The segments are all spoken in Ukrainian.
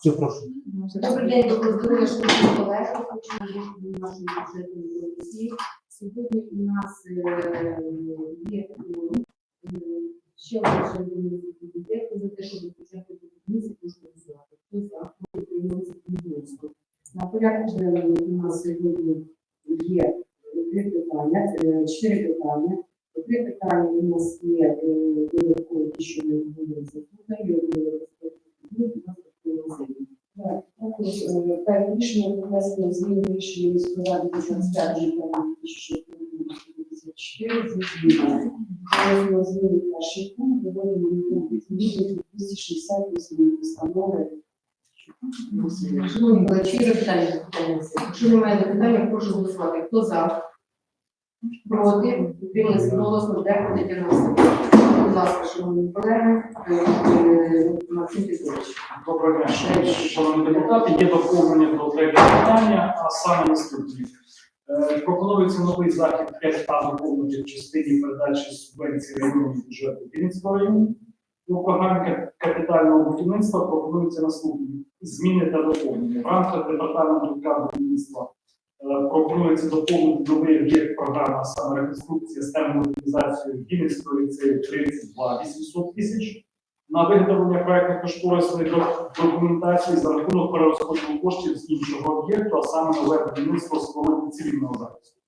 Все, прошу. Добрий день, доброго шановні колеги. Хочу на нашому бюджетному комісії. Сьогодні у нас е, є. Е, Ще одне шановні комітету за те, щоб бюджетну комісію проголосувати. Хто за, проти, приймається. На порядку денному у нас сьогодні є три питання, е, чотири питання. Три питання у нас є додаткові, що ми будемо заслухати, і одне у нас такої проект рішення про внесення змін до рішення міської ради від 25 червня 2054 зі змінами. Перший пункт, виводимо на пункт зміни 268 постанови. Шановні колеги, запитання питання? Якщо немає запитання, прошу голосувати. Хто за? Проти? Утрималися голосно. Дякую, Тетяна. Будь ласка, шановні колеги, е. Доброго дня, шановні депутати. Є доповнення до третього питання, а саме наступні. Е, Пропонується новий захід 5 доповнення в частині передачі субвенції районного бюджету Вінницького району. У програмі капітального будівництва пропонуються наступні зміни та доповнення. В рамках департаменту кадру е, пропонується доповнити новий об'єкт програми, саме реконструкція з термомодернізацією Вінницького ліцею 32 800 тисяч на виготовлення проектної кошторисної документації за рахунок перерозподілу коштів з іншого об'єкту, а саме нове будівництво споруди цивільного захисту.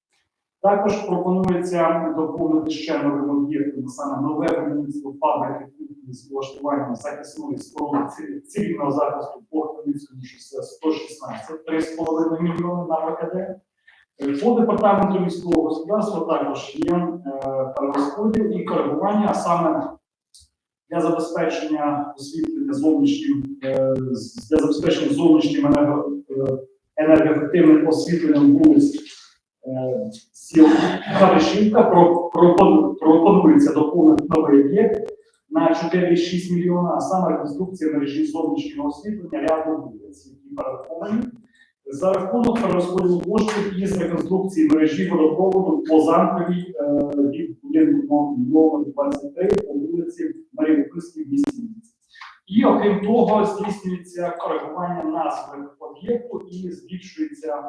Також пропонується доповнити ще новим об'єктом, саме нове будівництво фабрики з влаштуванням захисної споруди цивільного захисту по Хмельницькому шосе 116, 3,5 мільйони на ВКД. Е, По департаменту міського господарства також є е, перерозподіл і коригування, а саме для забезпечення освітлення зовнішнім е, для забезпечення зовнішнім енерго, енергоефективним освітленням вулиць сіл Харишівка пропонується доповнити новий об'єкт на 4,6 мільйона, а саме реконструкція мережі зовнішнього освітлення ряду вулиць, які перераховані. За рахунок перерозподілу коштів із реконструкції мережі водопроводу по замковій е, від будинку номер 23 по вулиці Марії Курській місті. І окрім того, здійснюється коригування назви об'єкту і збільшується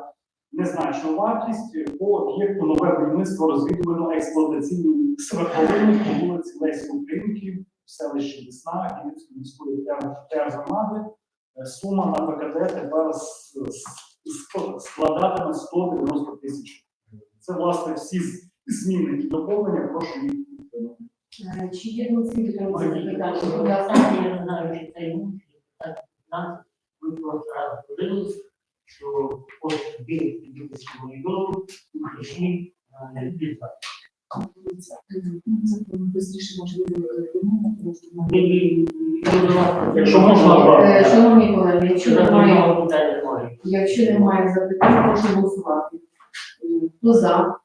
незначна вартість по об'єкту нове будівництво розвідувально експлуатаційної свердловини по вулиці Лесі Українки в селищі Десна Вінницької міської тер- тергромади. Е, Сума на ПКД тепер складатиме 190 тисяч. Це власне всі зміни і доповнення. Прошу їх підтримати. Е, Чи є Петрович запитання? Я сам не знаю, чи це йому, чи так нам ми просто раз подивилися, що підліткового району прийшли на відповідь. Бистріше можливо Якщо можна, Е, Шановні колеги, якщо немає, якщо немає запитань, прошу голосувати. Е, Хто за?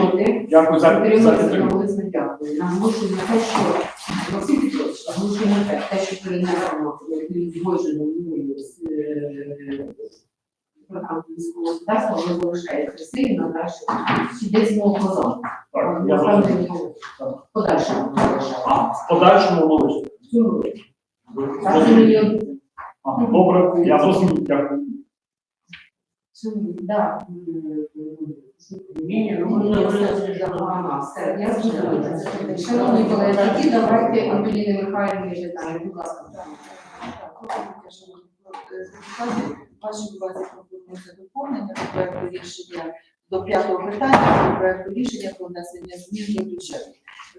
Проти? Дякую за, підтримку. дякую. Наголошую на те, що Петрович, наголошую на те, те, що перенесено згоджено мною з е, департаментом міського господарства, воно залишається силі на далі. Чи десь поза? Так, я. Подальшому. А, в подальшому воно Так. Ага, Добре, я зрозумів, дякую. Да. Шановні колеги, давайте Антоніни Михайлівні питання, будь ласка. Вашій увазі пропонується доповнення до проекту рішення до п'ятого питання до проекту рішення про внесення змін до бюджету.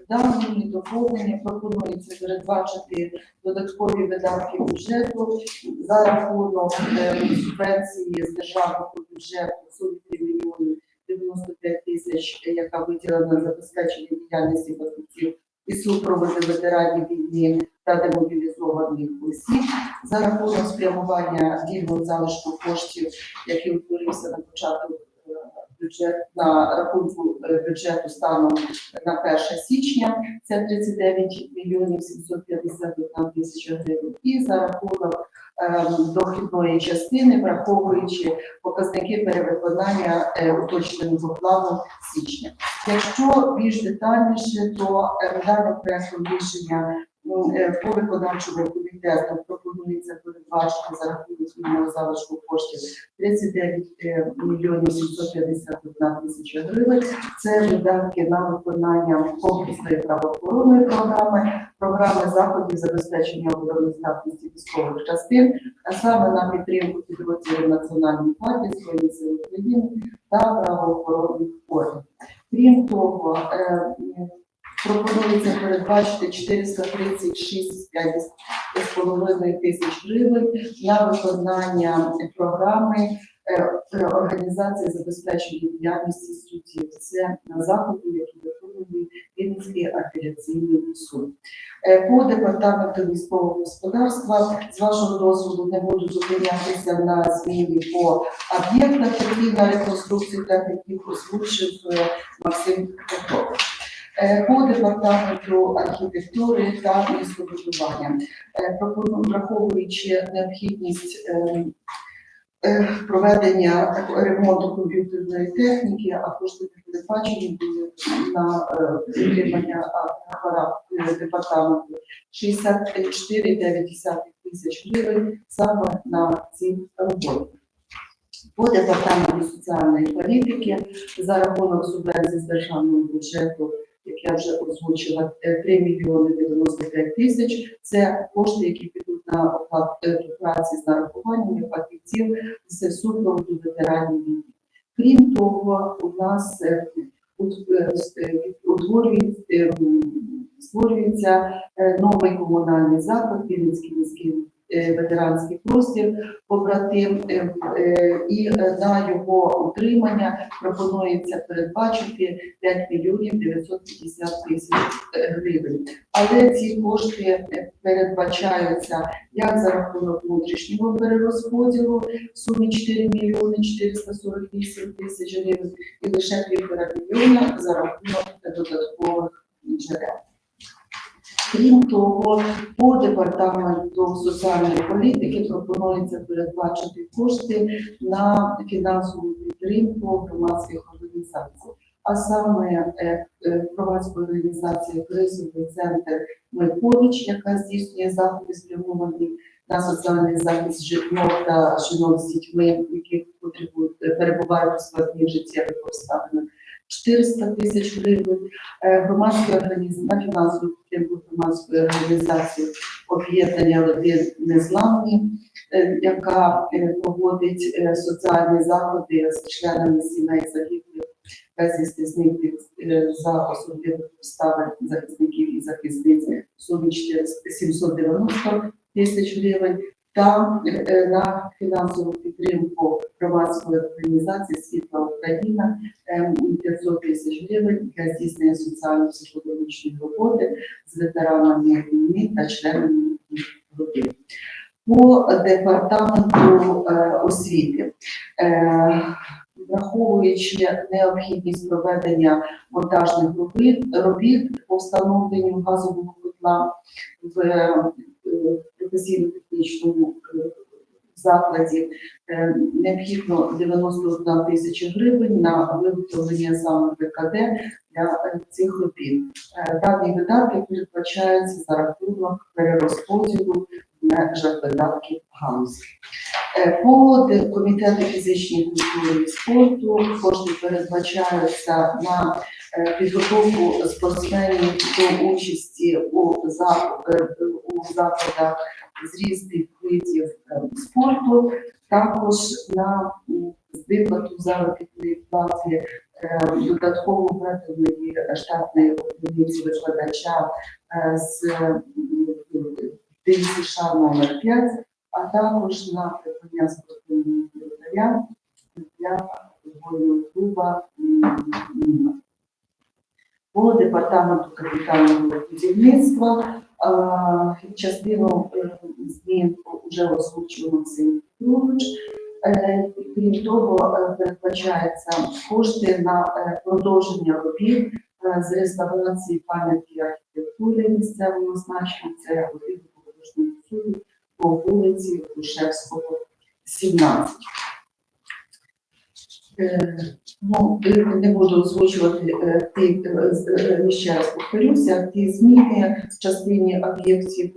В даному доповненні пропонується передбачити додаткові видатки бюджету за рахунок е, субвенції з державного бюджету 43 мільйони 95 тисяч, яка виділена на забезпечення діяльності фахівців і супроводи ветеранів війни та демобілізованих осіб за рахунок спрямування вільного залишку коштів, який утворився на початку бюджет на рахунку бюджету станом на 1 січня. Це 39 мільйонів 751 тисяча гривень. І за рахунок ем, дохідної частини, враховуючи показники перевиконання е, уточненого плану січня. Якщо більш детальніше, то е, даним проектом рішення по виконавчому комітету пропонується передбачити за рахунок вільного залишку коштів 39 е, мільйонів 751 тисяча гривень. Це видатки на виконання комплексної правоохоронної програми, програми заходів забезпечення обороноздатності військових частин, а саме на підтримку підрозділів Національної гвардії, Збройних сил України та правоохоронних органів. Крім того, е, пропонується передбачити 436,5 тисяч гривень на виконання програми е, організації забезпечення діяльності суддів. Це на заходи, які виконує Вінницький апеляційний суд. Е, По департаменту військового господарства, з вашого дозволу, не буду зупинятися на зміні по об'єктах, які на реконструкцію, так як їх озвучив е, Максим Петрович. Е, По департаменту архітектури та містобудування, Е, враховуючи необхідність е, е, проведення ремонту комп'ютерної техніки, а кошти передбачені були на е, підтримання апарату е, департаменту 64,9 тисяч гривень саме на ці роботи. По департаменту соціальної політики за рахунок субвенцій з державного бюджету, як я вже озвучила, е, 3 мільйони 95 тисяч. Це кошти, які підуть на оплату е, праці з нарахуваннями фахівців з супроводу ветеранів війни. Крім того, у нас е, е, е, утворюється, е, створюється е, новий комунальний заклад, Вінницький міський е, ветеранський простір, побратим, е, е, і е, на його утримання пропонується передбачити 5 мільйонів 950 тисяч е, гривень. Але ці кошти е, передбачаються як за рахунок внутрішнього перерозподілу в сумі 4 мільйони 448 тисяч гривень і лише півтора мільйона за рахунок додаткових джерел. Крім того, по департаменту соціальної політики пропонується передбачити кошти на фінансову підтримку громадських організацій. А саме е, е, громадська організація Кризовий центр Микович, яка здійснює заходи спрямовані на соціальний захист жінок та жінок з дітьми, які потребують перебувають у складних життєвих обставинах. 400 тисяч гривень Е, громадські організації на фінансову підтримку громадської організації об'єднання родин незламні, е, яка е, проводить соціальні заходи з членами сімей загиблих безвісти зниклих за особливих обставин захисників і захисниць сумі 400 790 тисяч гривень. Та е, на фінансову підтримку громадської організації Світла Україна ем, 500 тисяч гривень для здійснення соціально-психологічної роботи з ветеранами війни та членами родин. По департаменту е, освіти, е, враховуючи необхідність проведення монтажних робіт, по встановленню газового котла в професійно-технічному е, закладі е, необхідно 91 тисяча гривень на виготовлення саме ВКД для цих робіт. Е, Дані видатки передбачаються за рахунок перерозподілу межах видатків галузі. По комітету фізичної культури і спорту кошти передбачаються на підготовку спортсменів до участі у зах- е, заходах з різних видів е, спорту, також на виплату заробітної плати е, додатково введеної штатної одиниці викладача е, з ДСШ номер 5, а також на придбання спортивного для футбольного клуба. По департаменту капітального будівництва частину е, змін вже озвучив Максим Петрович. Е, Крім того, е, передбачається кошти на продовження робіт з реставрації пам'ятки архітектури місцевого значення. Це художнього суду по вулиці Грушевського, 17. Е, Ну, не буду озвучувати е, ті, е, ще раз повторюся, ті зміни в частині об'єктів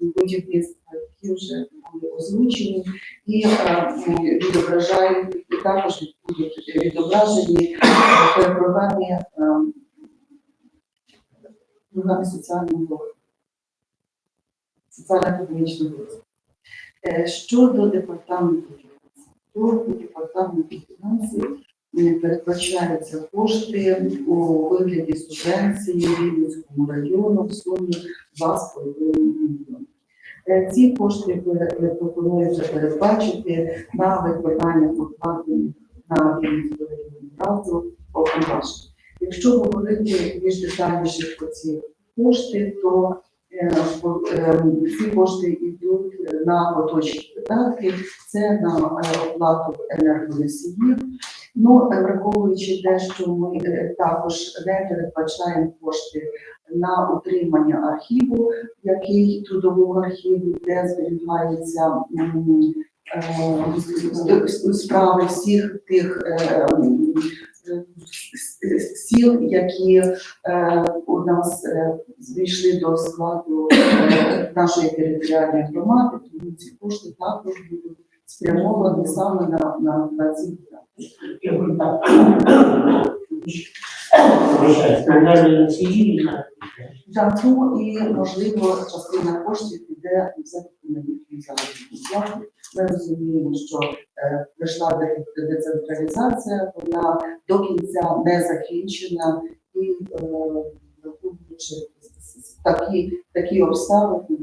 будівництва, які вже були озвучені, і відображають, і також будуть відображені при програмі програмі соціального соціально-економічного розвитку. Щодо департаменту у департаменту фінансів передбачаються кошти у вигляді субвенції Рівненському району в сумі 2,5 мільйони. Е, Ці кошти ви- ви передбачити на виконання покладених на Рівненську районну раду повноважень. Якщо говорити більш детальніше про ці кошти, то е, е, ці кошти йдуть на поточні видатки, це на е, оплату енергоносіїв. Ну, е, враховуючи те, що ми е, також не передбачаємо кошти на утримання архіву, який трудового архіву, де зберігаються е, справи всіх тих е, м, е, с- сіл, які е, у нас е, зійшли до складу е, нашої територіальної громади, тому ці кошти також будуть спрямовані саме на, на, на ці видатки. Я говорю так. Вибачайте, енергії носії на Так, ну і можливо частина коштів піде їхню заробітну плату. Ми розуміємо, що е, прийшла децентралізація, вона до кінця не закінчена і е, такі, такі обставини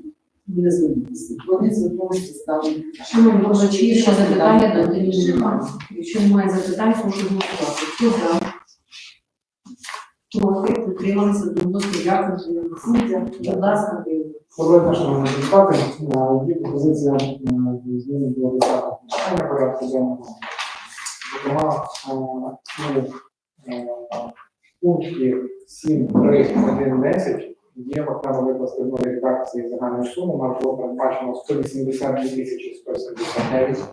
не звернулися. Вони звернулися глядачі, якщо немає. Якщо немає запитань, прошу голосувати. Хто за? Проти, утрималися, одноголосно дякую за. Будь ласка, Дивно. Доброго дня, шановні депутати. Є пропозиція е, зміни до результату питання порядку денного. Зокрема, е, ну, е, в пункті 7.3.1.10 є окремо викласти в новій редакції загальної суми, нам було передбачено 182 тисячі 179 е,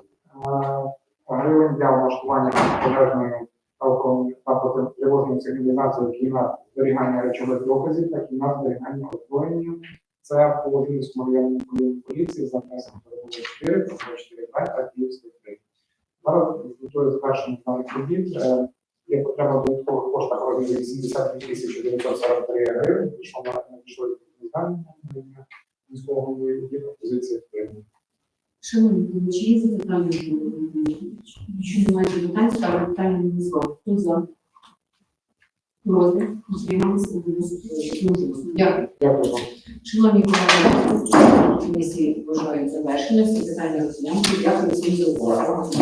гривень для влаштування пожежної та та протитривожної які на зберігання речових доказів, так і на зберігання озброєння це по Вінницькому районному управлінню поліції за адресою 4, 4 та Київської 3. Зараз з завершення даних робіт є потреба додаткових коштах розмірі 82 тисячі 943 гривень, що на надійшло від звернення міського голови є пропозиція підтримки. Шановні глядачі, є запитання? Якщо немає запитань, ставлю питання на голосування. Хто за? Проти, утрималися, одноголосно. Дякую. Дякую. Шановні колеги, комісії вважають завершення. Всі питання розглянуті. Дякую всім за увагу.